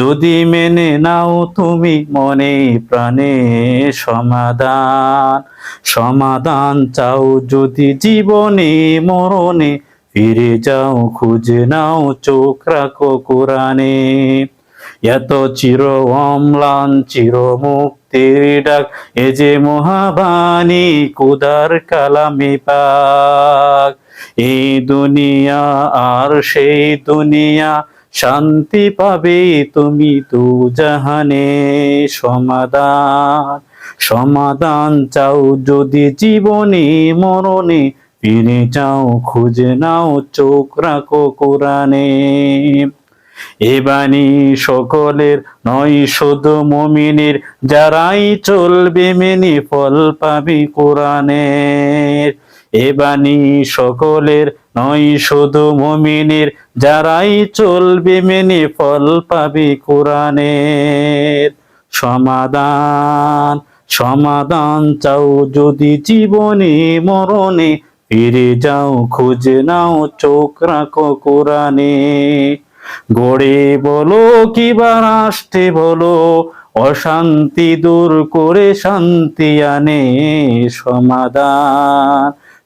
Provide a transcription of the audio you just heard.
যদি মেনে নাও তুমি মনে প্রাণে সমাধান সমাধান চাও যদি জীবনে মরণে, ফিরে যাও খুঁজে নাও চোখ রাখো কোরআনে। এত চির অম্লান, চির মুক্তির ডাক, এ যে মহাবাণী কুদার কালামে পাক। এই দুনিয়া আর সেই দুনিয়া শান্তি পাবে তুমি তু জাহানে সমাধান সমাধান চাও যদি জীবনে, মরণে। ফিরে যাও, খুঁজে নাও, চোখ রাখো কোরআনে। এ বাণী সকলের নয়, শুধু মমিনের। যারাই চলবে, মেনে ফল পাবে কোরআনের। এ বাণী সকলের নয়, শুধু মমিনের। যারাই চলবে মেনে ফল পাবে কোরআনের। সমাধান সমাধান চাও যদি জীবনে, মরণে। ফিরে যাও, খুঁজে নাও, চোখ রাখো কোরআনে। গড়ে বলো কিবা রাষ্ট্রে বলো, অশান্তি দূর করে শান্তি আনে সমাধান।